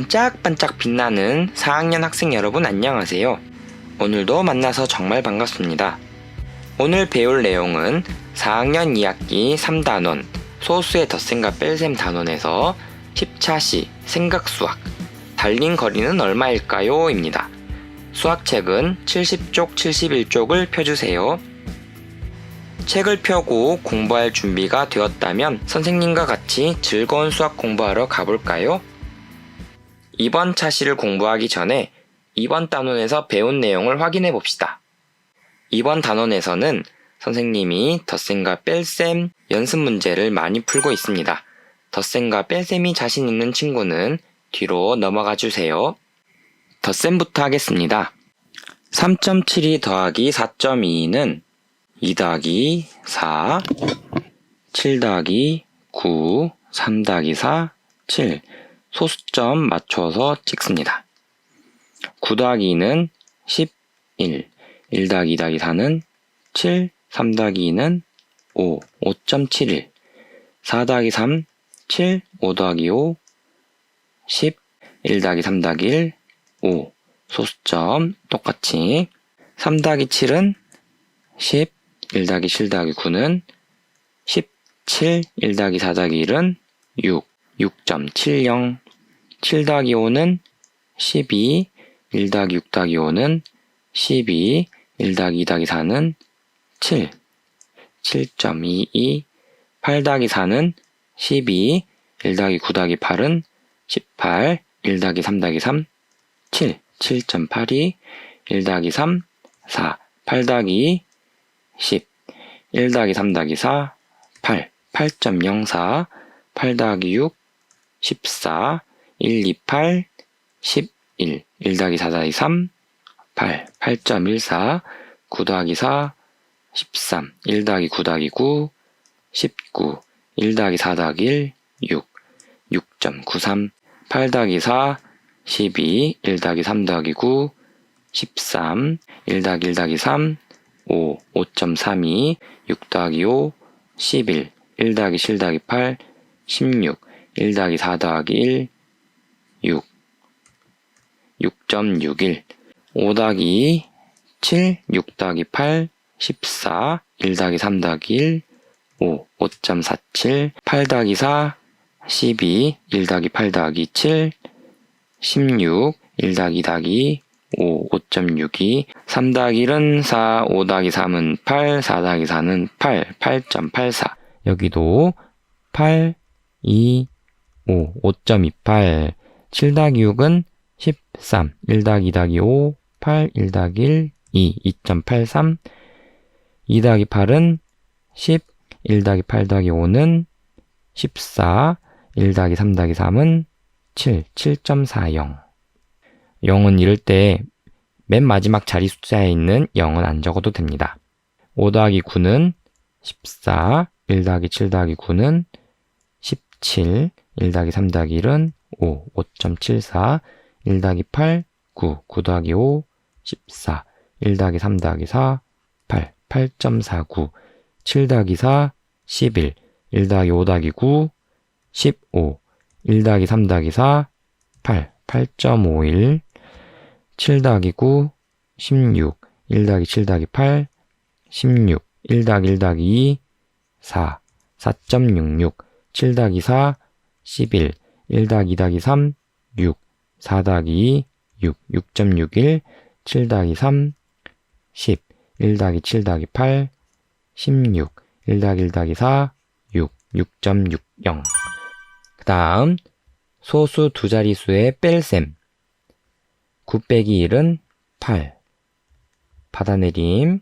반짝반짝 빛나는 4학년 학생 여러분 안녕하세요. 오늘도 만나서 정말 반갑습니다. 오늘 배울 내용은 4학년 2학기 3단원 소수의 덧셈과 뺄셈 단원에서 10차시 생각 수학 달린 거리는 얼마일까요? 입니다. 수학책은 70쪽 71쪽을 펴주세요. 책을 펴고 공부할 준비가 되었다면 선생님과 같이 즐거운 수학 공부하러 가볼까요? 이번 차시를 공부하기 전에 이번 단원에서 배운 내용을 확인해 봅시다. 이번 단원에서는 선생님이 덧셈과 뺄셈 연습 문제를 많이 풀고 있습니다. 덧셈과 뺄셈이 자신 있는 친구는 뒤로 넘어가 주세요. 덧셈부터 하겠습니다. 3.72 더하기 4.22는 2 더하기 4, 7 더하기 9, 3 더하기 4, 7. 소수점 맞춰서 찍습니다. 9 더하기 2는 11, 1 더하기 2 더하기 4는 7, 3 더하기 2는 5, 5.71, 4 더하기 3, 7, 5 더하기 5, 10, 1 더하기 3 더하기 1, 5. 소수점 똑같이 3 더하기 7은 10, 1 더하기 7 더하기 9는 17, 1 더하기 4 더하기 1은 6, 6.70, 7 더하기 5는 12, 1 더하기 6 더하기 5는 12, 1 더하기 2 더하기 4는 7, 7.22, 8 더하기 4는 12, 1 더하기 9 더하기 8은 18, 1 더하기 3 더하기 3, 7, 7.82, 1 더하기 3, 4, 8 더하기 10, 1 더하기 3 더하기 4, 8, 8.04, 8 더하기 6, 14, 1, 2, 8, 11, 1 더하기 4 더하기 3, 8, 8.14, 9 더하기 4, 13, 1 더하기 9 더하기 9, 19, 1 더하기 4 더하기 1, 6, 6.93, 8 더하기 4, 12, 1 더하기 3 더하기 9, 13, 1 더하기 1 더하기 3, 5, 5.32, 6 더하기 5, 11, 1 더하기 7 더하기 8, 16, 1 더하기 4 더하기 1, 6, 6.61, 5 더하기 7, 6 더하기 8, 14, 1 더하기 3 더하기 1, 5, 5.47, 8 더하기 4, 12, 1 더하기 8 더하기 7, 16, 1 더하기 2 더하기 5, 5.62, 3 더하기 1은 4, 5 더하기 3은 8, 4 더하기 4는 8, 8.84. 여기도 8, 2, 5, 5.28, 7 더하기 6은 13, 1 더하기 2 더하기 5, 8, 1 더하기 1, 2, 2.83, 2 더하기 8은 10, 1 더하기 8 더하기 5는 14, 1 더하기 3 더하기 3은 7, 7.40. 0은 이럴 때 맨 마지막 자리 숫자에 있는 0은 안 적어도 됩니다. 5 더하기 9는 14, 1 더하기 7 더하기 9는 17, 1 더하기 3 더하기 1은 5, 5.74, 1 더하기 8, 9, 9 더하기 5, 14, 1 더하기 3 더하기 4, 8, 8.49, 7 더하기 4, 11, 1 더하기 5 더하기 9, 15, 1 더하기 3 더하기 4, 8, 8.51, 7 더하기 9, 16, 1 더하기 7 더하기 8, 16, 1 더하기 1 더하기 2, 4, 4.66, 7 더하기 4, 11, 1 더하기 2 더하기 3, 6, 4 더하기 2, 6, 6.61, 7 더하기 3, 10, 1 더하기 7 더하기 8, 16, 1 더하기 1 더하기 4, 6, 6.60. 그 다음, 소수 두 자릿수의 뺄셈. 9 빼기 1은 8. 받아내림.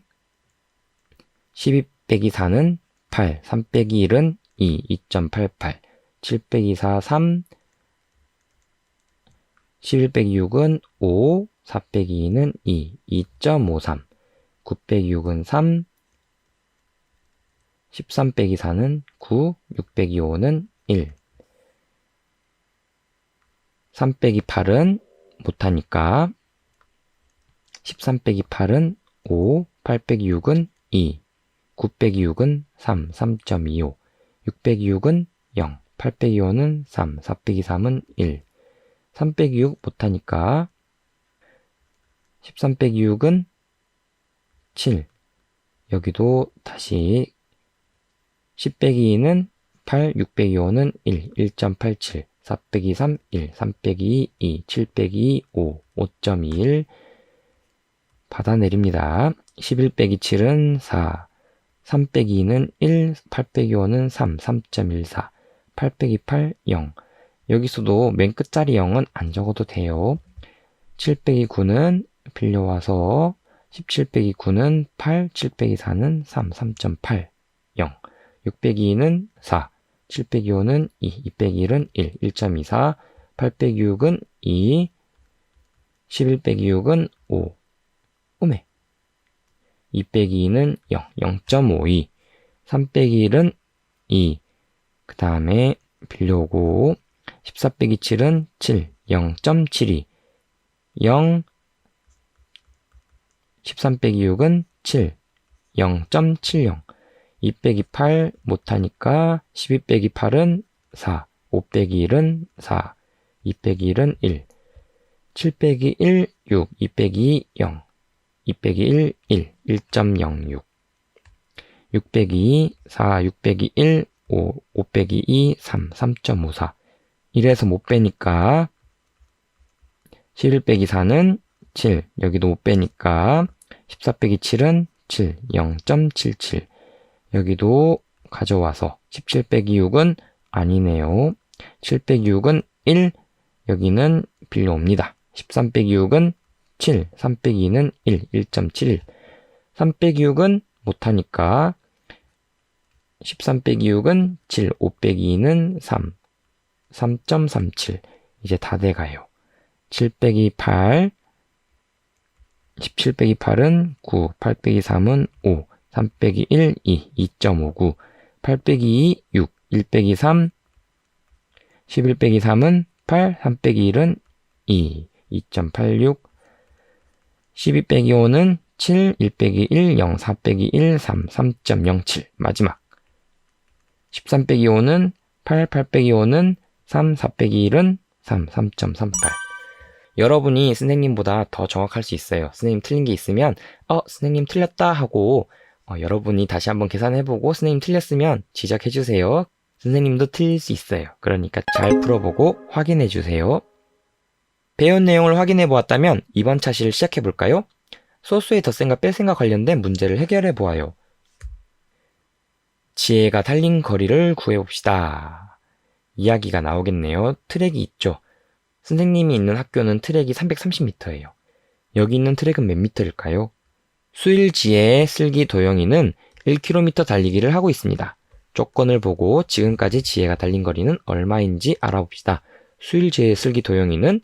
12 빼기 4는 8. 3 빼기 1은 2. 2.88. 7 빼기 4, 3. 11 빼기 6은 5. 4 빼기 2는 2. 2.53. 9 빼기 6은 3. 13 빼기 4는 9. 6 빼기 5는 1. 3 빼기 8은 못하니까 13 빼기 8은 5, 8 빼기 6은 2, 9 빼기 6은 3, 3.25, 6 빼기 6은 0, 8 빼기 5는 3, 4 빼기 3은 1, 3 빼기 6 못하니까 13 빼기 6은 7. 여기도 다시 10 빼기 2는 8, 6 빼기 5는 1, 1.87, 4 빼기 3, 1, 3 빼기 2, 2, 7 빼기 2, 5, 5.21 받아 내립니다. 11 빼기 7은 4, 3 빼기 2는 1, 8 빼기 5는 3, 3.14, 8 빼기 8, 0. 여기서도 맨 끝자리 0은 안 적어도 돼요. 7 빼기 9는 빌려와서 17 빼기 9는 8, 7 빼기 4는 3, 3.8, 0. 6 빼기 2는 4, 7 빼기 5는 2, 2 빼기 1은 1, 1.24, 8 빼기 6은 2, 11 빼기 6은 5, 오메. 2 빼기 2는 0, 0.52, 3 빼기 1은 2, 그 다음에 빌려오고, 14 빼기 7은 7, 0.72, 0, 13 빼기 6은 7, 0.70, 2 빼기 8 못하니까 12 빼기 8은 4, 5 빼기 1은 4, 2 빼기 1은 1, 7 빼기 1, 6, 2 빼기 2, 0, 2 빼기 1, 1, 1.06, 6 빼기 2, 4, 6 빼기 1, 5, 5 빼기 2, 3, 3.54. 이래서 못 빼니까 11 빼기 4는 7, 여기도 못 빼니까 14 빼기 7은 7, 0.77. 여기도 가져와서 17 빼기 6은 아니네요. 7 빼기 6은 1, 여기는 빌려옵니다. 13 빼기 6은 7, 3 빼기 2는 1, 1.71. 3 빼기 6은 못하니까 13 빼기 6은 7, 5 빼기 2는 3, 3.37. 이제 다 돼가요. 7 빼기 8, 17 빼기 8은 9, 8 빼기 3은 5, 3 빼기 1, 2, 2.59, 8 빼기 2, 6, 1 빼기 3, 11 빼기 3은 8, 3 빼기 1은 2, 2.86, 12 빼기 5는 7, 1 빼기 1, 0, 4 빼기 1, 3, 3.07, 마지막. 13 빼기 5는 8, 8 빼기 5는 3, 4 빼기 1은 3, 3.38. 여러분이 선생님보다 더 정확할 수 있어요. 선생님 틀린 게 있으면, 어, 선생님 틀렸다 하고, 어, 여러분이 다시 한번 계산해보고, 선생님 틀렸으면 지적해주세요. 선생님도 틀릴 수 있어요. 그러니까 잘 풀어보고 확인해주세요. 배운 내용을 확인해 보았다면, 이번 차시를 시작해 볼까요? 소수의 덧셈과 뺄셈과 관련된 문제를 해결해 보아요. 지혜가 달린 거리를 구해봅시다. 이야기가 나오겠네요. 트랙이 있죠. 선생님이 있는 학교는 트랙이 330m예요. 여기 있는 트랙은 몇 미터일까요? 수일지혜의 슬기 도영이는 1km 달리기를 하고 있습니다. 조건을 보고 지금까지 지혜가 달린 거리는 얼마인지 알아봅시다. 수일지혜의 슬기 도영이는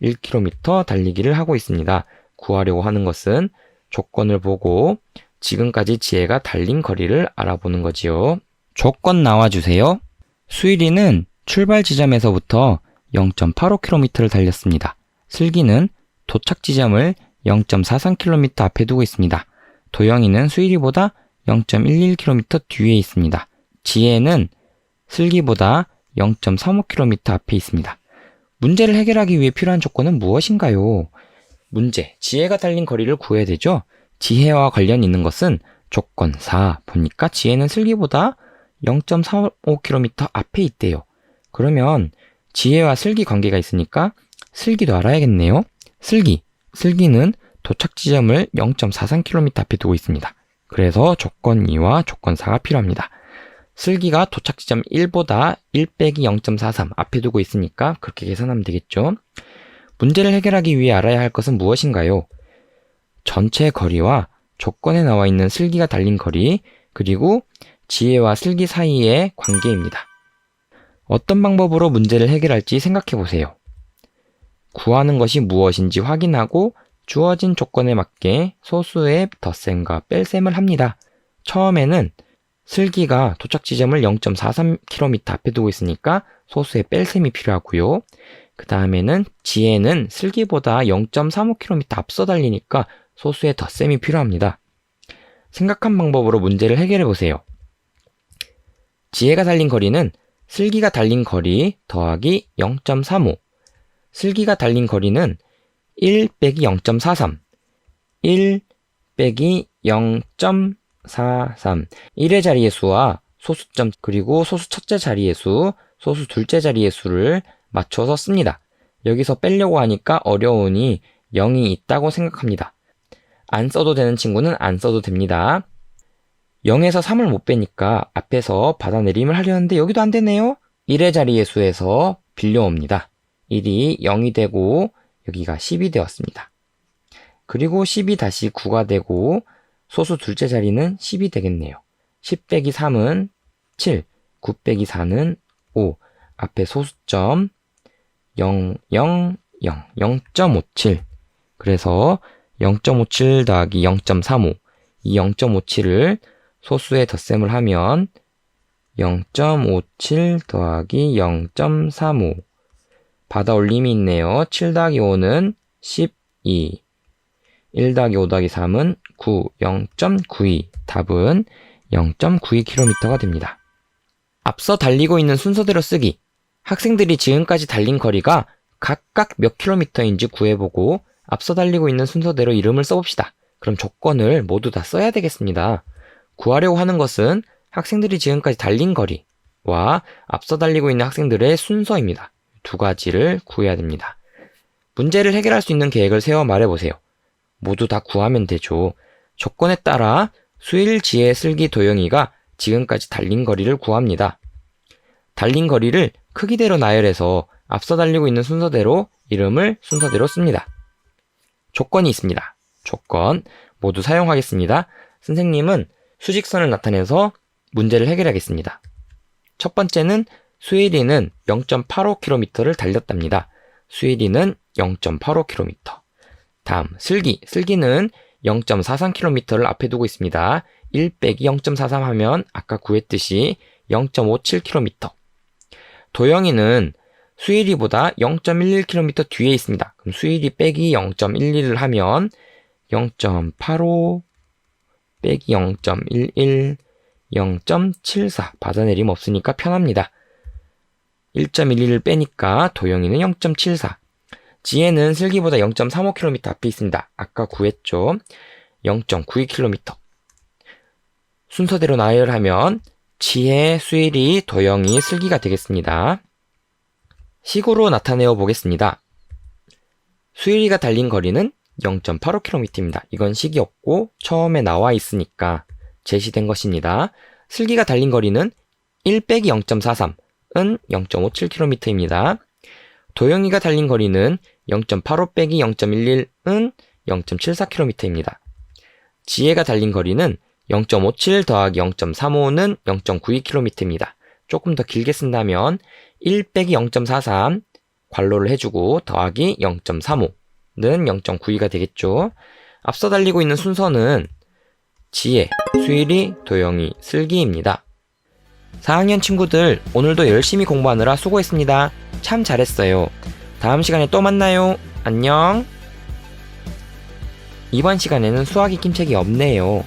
1km 달리기를 하고 있습니다. 구하려고 하는 것은 조건을 보고 지금까지 지혜가 달린 거리를 알아보는 거지요. 조건 나와주세요. 수일이는 출발 지점에서부터 0.85km를 달렸습니다. 슬기는 도착 지점을 0.43km 앞에 두고 있습니다. 도영이는 수일이보다 0.11km 뒤에 있습니다. 지혜는 슬기보다 0.35km 앞에 있습니다. 문제를 해결하기 위해 필요한 조건은 무엇인가요? 문제, 지혜가 달린 거리를 구해야 되죠? 지혜와 관련 있는 것은 조건 4 보니까 지혜는 슬기보다 0.35km 앞에 있대요. 그러면 지혜와 슬기 관계가 있으니까 슬기도 알아야겠네요. 슬기. 슬기는 도착 지점을 0.43km 앞에 두고 있습니다. 그래서 조건 2와 조건 4가 필요합니다. 슬기가 도착 지점 1보다 1 빼기 0.43 앞에 두고 있으니까 그렇게 계산하면 되겠죠. 문제를 해결하기 위해 알아야 할 것은 무엇인가요? 전체 거리와 조건에 나와 있는 슬기가 달린 거리, 그리고 지혜와 슬기 사이의 관계입니다. 어떤 방법으로 문제를 해결할지 생각해 보세요. 구하는 것이 무엇인지 확인하고 주어진 조건에 맞게 소수의 덧셈과 뺄셈을 합니다. 처음에는 슬기가 도착 지점을 0.43km 앞에 두고 있으니까 소수의 뺄셈이 필요하고요. 그 다음에는 지혜는 슬기보다 0.35km 앞서 달리니까 소수의 덧셈이 필요합니다. 생각한 방법으로 문제를 해결해 보세요. 지혜가 달린 거리는 슬기가 달린 거리 더하기 0.35. 슬기가 달린 거리는 1 빼기 0.43. 1 빼기 0.43. 1의 자리의 수와 소수점 그리고 소수 첫째 자리의 수, 소수 둘째 자리의 수를 맞춰서 씁니다. 여기서 빼려고 하니까 어려우니 0이 있다고 생각합니다. 안 써도 되는 친구는 안 써도 됩니다. 0에서 3을 못 빼니까 앞에서 받아내림을 하려는데 여기도 안 되네요. 1의 자리의 수에서 빌려옵니다. 1이 0이 되고 여기가 10이 되었습니다. 그리고 10이 다시 9가 되고 소수 둘째 자리는 10이 되겠네요. 10 빼기 3은 7, 9 빼기 4는 5, 앞에 소수점 0, 0, 0, 0.57. 그래서 0.57 더하기 0.35. 이 0.57을 소수에 덧셈을 하면 0.57 더하기 0.35. 받아 올림이 있네요. 7 더하기 5는 12. 1 더하기 5 더하기 3은 9, 0.92. 답은 0.92km가 됩니다. 앞서 달리고 있는 순서대로 쓰기. 학생들이 지금까지 달린 거리가 각각 몇 킬로미터인지 구해보고 앞서 달리고 있는 순서대로 이름을 써봅시다. 그럼 조건을 모두 다 써야 되겠습니다. 구하려고 하는 것은 학생들이 지금까지 달린 거리와 앞서 달리고 있는 학생들의 순서입니다. 두 가지를 구해야 됩니다. 문제를 해결할 수 있는 계획을 세워 말해보세요. 모두 다 구하면 되죠. 조건에 따라 수일, 지혜, 슬기, 도영이가 지금까지 달린 거리를 구합니다. 달린 거리를 크기대로 나열해서 앞서 달리고 있는 순서대로 이름을 순서대로 씁니다. 조건이 있습니다. 조건 모두 사용하겠습니다. 선생님은 수직선을 나타내서 문제를 해결하겠습니다. 첫 번째는 수일이는 0.85km를 달렸답니다. 수일이는 0.85km. 다음 슬기. 슬기는 0.43km를 앞에 두고 있습니다. 1 빼기 0.43 하면 아까 구했듯이 0.57km. 도영이는 수일이보다 0.11km 뒤에 있습니다. 그럼 수일이 빼기 0.11을 하면 0.85 빼기 0.11 0.74 받아내림 없으니까 편합니다. 1.11을 빼니까 도영이는 0.74 지혜는 슬기보다 0.35km 앞에 있습니다. 아까 구했죠. 0.92km 순서대로 나열하면 지혜, 수일이, 도영이, 슬기가 되겠습니다. 식으로 나타내어 보겠습니다. 수일이가 달린 거리는 0.85km입니다. 이건 식이었고 처음에 나와 있으니까 제시된 것입니다. 슬기가 달린 거리는 1 빼기 0.43은 0.57km입니다. 도영이가 달린 거리는 0.85 빼기 0.11은 0.74km입니다. 지혜가 달린 거리는 0.57 더하기 0.35는 0.92km입니다. 조금 더 길게 쓴다면 1 빼기 0.43 괄호를 해주고 더하기 0.35는 0.92가 되겠죠. 앞서 달리고 있는 순서는 지혜, 수일이, 도영이, 슬기입니다. 4학년 친구들 오늘도 열심히 공부하느라 수고했습니다. 참 잘했어요. 다음 시간에 또 만나요. 안녕. 이번 시간에는 수학 익힘책이 없네요.